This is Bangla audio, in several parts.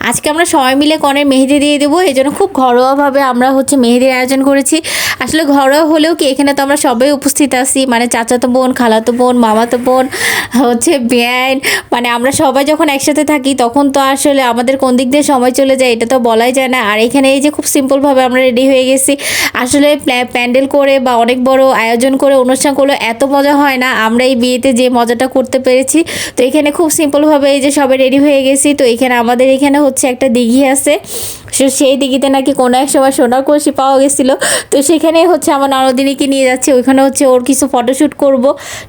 আজকে আমরা সবাই মিলে কনের মেহেদি দিয়ে দেবো, এই জন্য খুব ঘরোয়াভাবে আমরা হচ্ছে মেহেদির আয়োজন করেছি। আসলে ঘরোয়া হলেও কি, এখানে তো আমরা সবাই উপস্থিত আছি মানে চাচাতো বোন, খালাতো বোন, মামাতো বোন, হচ্ছে ব্যান মানে আমরা সবাই যখন একসাথে থাকি, তখন তো আসলে আমাদের কোন দিক দিয়ে সময় চলে যায়, এটা তো বলাই যায় না। আর এখানে এই যে খুব সিম্পলভাবে আমরা রেডি হয়ে গেছি, আসলে প্যা- প্যান্ডেল করে বা অনেক বড় আয়োজন করে, অনুষ্ঠান করলে এত মজা হয় না, আমরা এই বিয়েতে যে মজাটা করতে পেরেছি, তো এখানে খুব সিম্পলভাবে এই যে সবাই রেডি হয়ে গেছি, তো এখানে আমাদের এখানে হচ্ছে একটা দিঘি আছে। সো সেই দিঘিতে নাকি কোনো এক সময় সোনার কলসি পাওয়া গেছিল। তো সেখানে হচ্ছে আমার ননদিনীকে নিয়ে যাচ্ছে। ওইখানে হচ্ছে ওর কিছু ফটোশ্যুট করব।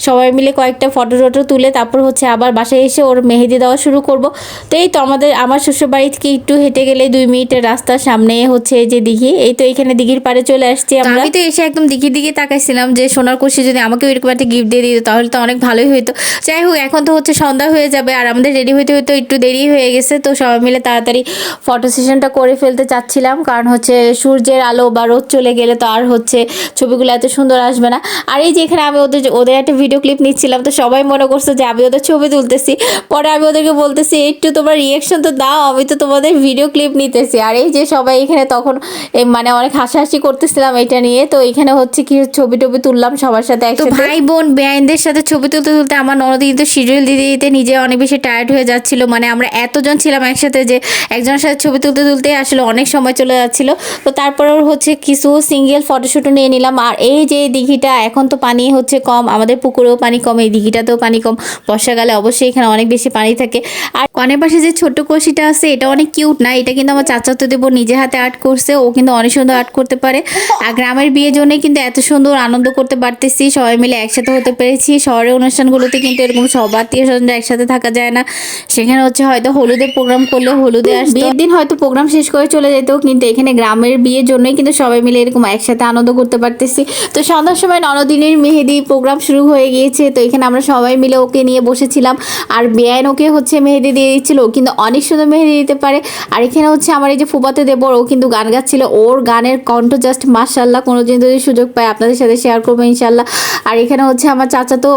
সবাই মিলে কয়েকটা ফটো টটো তুলে তারপর হচ্ছে আবার বাসায় এসে ওর মেহেদি দেওয়া শুরু করব। তো এই তো আমাদের, আমার শ্বশুরবাড়ি থেকে একটু হেঁটে গেলে দুই মিনিটের রাস্তার সামনে হচ্ছে এই যে দিঘি। এই তো এখানে দিঘির পাড়ে চলে আসছি আমরা। আমি তো এসে একদম দিঘির দিকে তাকাইছিলাম যে সোনার কলসি যদি আমাকে এরকম একটা গিফট দিয়ে দিত তাহলে তো অনেক ভালোই হতো যাই হোক, এখন তো হচ্ছে সন্ধ্যা হয়ে যাবে আর আমাদের রেডি হইতে হইতে একটু দেরি হয়ে গেছে। তো সবাই মিলে তাড়াতাড়ি ফটো সেশনটা করে ফেলতে চাচ্ছিলাম কারণ হচ্ছে সূর্যের আলো বা রোদ চলে গেলে তো আর হচ্ছে ছবিগুলো এত সুন্দর আসবে না। আর এই যে এখানে আমি ওদের ওদের একটা ভিডিও ক্লিপ নিচ্ছিলাম তো সবাই মনে করছে যে আমি ওদের ছবি তুলতেছি। পরে আমি ওদেরকে বলতেছি একটু তোমার রিয়েকশন তো দাও আমি তো তোমাদের ভিডিও ক্লিপ নিতেছি। আর এই যে সবাই এখানে তখন মানে অনেক হাসাহাসি করতেছিলাম এটা নিয়ে। তো এখানে হচ্ছে কি ছবি টবি তুললাম সবার সাথে একসাথে। ভাই বোন বেআইনদের সাথে ছবি তুলতে তুলতে আমার ননদি কিন্তু শিডিউল দিতে দিতে নিজে অনেক বেশি টায়ার্ড হয়ে যাচ্ছিল। মানে আমরা এতজন ছিলাম একসাথে যে একজনের সাথে ছবি তুলতে তুলতে আসলে অনেক সময় চলে যাচ্ছিল। তো তারপর হচ্ছে কিছু সিঙ্গেল ফটোশ্যুটও নিয়ে নিলাম। আর এই যে দিঘিটা এখন তো পানি হচ্ছে কম আমাদের পুকুরেও পানি কম এই দিঘিটাতেও পানি কম। বর্ষাকালে অবশ্যই এখানে অনেক বেশি পানি থাকে। আর কনের পাশে যে ছোট্ট কষিটা আছে এটা অনেক কিউট না? এটা কিন্তু আমার চাচাতো দেবো নিজে হাতে আর্ট করছে ও কিন্তু অনেক সুন্দর আর্ট করতে পারে। আর গ্রামের বিয়ের জন্যই কিন্তু এত সুন্দর আনন্দ করতে পারতেছি সবাই মিলে একসাথে হতে পেরেছি। শহরের অনুষ্ঠানগুলোতে কিন্তু এরকম সব আত্মীয় স্বজনরা একসাথে থাকা যায় না। সেখানে হচ্ছে হয়তো হলুদের প্রোগ্রাম করলে হলুদে আসতো। বিয়ের দিন হয়তো প্রোগ্রাম শেষ করে চলে যেত কিন্তু এখানে গ্রামের বিয়ের জন্যই কিন্তু সবাই মিলে এরকম একসাথে আনন্দ করতে পারতেছি। তো সন্ধ্যার সময় ননদিনের মেহেদি প্রোগ্রাম শুরু হয়ে গিয়েছে। তো এখানে আমরা সবাই মিলে ওকে নিয়ে বসেছিলাম। আর বেআইন ওকে হচ্ছে মেহেদি দিয়ে দিচ্ছিল। কিন্তু অনেক সুন্দর মেহেদি দিতে পারে। আর এখানে হচ্ছে আমার এই যে ফুবাতে দেবর, ও কিন্তু গান গাচ্ছিল। ওর গানের কণ্ঠ জাস্ট মার্শাল্লাহ কোনো দিন যদি সুযোগ পায় আপনাদের সাথে শেয়ার করব ইনশাল্লাহ আর এখানে হচ্ছে আমার চাচা তো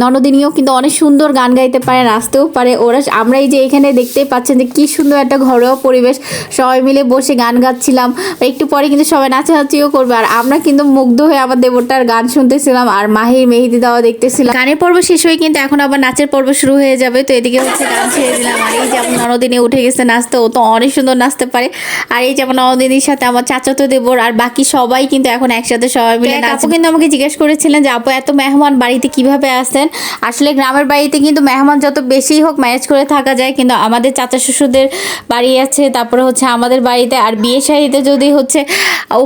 ননদিনীও কিন্তু অনেক সুন্দর গান গাইতে পারে, নাচতেও পারে। ওরা আমরা এই যে এখানে দেখতেই পাচ্ছেন যে কি সুন্দর একটা ঘরোয়া পরিবেশ। সবাই মিলে বসে গান গাচ্ছিলাম। একটু পরে কিন্তু সবাই নাচানাচিও করবে। আর আমরা কিন্তু মুগ্ধ হয়ে আমার দেবরটার গান শুনতেছিলাম আর মাহির মেহেদি দেওয়া দেখতেছিলাম। গানের পর্ব শেষ হয়ে কিন্তু এখন আবার নাচের পর্ব শুরু হয়ে যাবে। তো এদিকে হচ্ছে গান ছেড়ে দিলাম। আর এই যে আমার ননদিনী উঠে গেছে নাচতে ও তো অনেক সুন্দর নাচতে পারে। আর এই যেমন আমার ননদিনীর সাথে আমার চাচাতো দেবর আর বাকি সবাই কিন্তু এখন একসাথে সবাই মিলে আপু কিন্তু আমাকে জিজ্ঞেস করেছিলেন যে আপু এত মেহমান বাড়িতে কীভাবে আসেন? আসলে গ্রামের বাড়িতে কিন্তু মেহমান যত বেশি হোক ম্যানেজ করে থাকা যায়। কিন্তু আমাদের চাচা শ্বশুরদের বাড়ি আছে তারপরে হচ্ছে আমাদের বাড়িতে আর বিয়ে শাড়িতে যদি হচ্ছে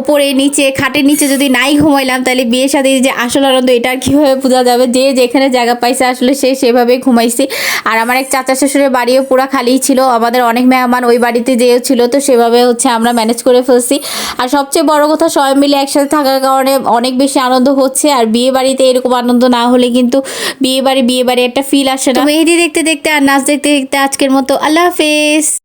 উপরে নিচে, খাটের নিচে যদি নাই ঘুমাইলাম, তাহলে বিয়ে শাড়ি যে আসল আনন্দ, এটা আর কীভাবে বোঝা যাবে? যে যেখানে জায়গা পাইছে আসলে সে সেভাবেই ঘুমাইছি। আর আমার এক চাচা শ্বশুরের বাড়িও পুরো খালিই ছিল, আমাদের অনেক মেহমান ওই বাড়িতে যেও ছিল, তো সেভাবে হচ্ছে আমরা ম্যানেজ করে ফেলছি। আর সবচেয়ে বড় কথা, সবাই মিলে একসাথে থাকার কারণে অনেক বেশি আনন্দ হচ্ছে, আর বিয়ে বাড়িতে এরকম আনন্দ না হলে কিন্তু বিয়ে বাড়ি বিয়ে বাড়ি একটা ফিল আসে না। মেহেদি দেখতে দেখতে আর নাচ দেখতে দেখতে আজকের মতো, আল্লাহ হাফেজ।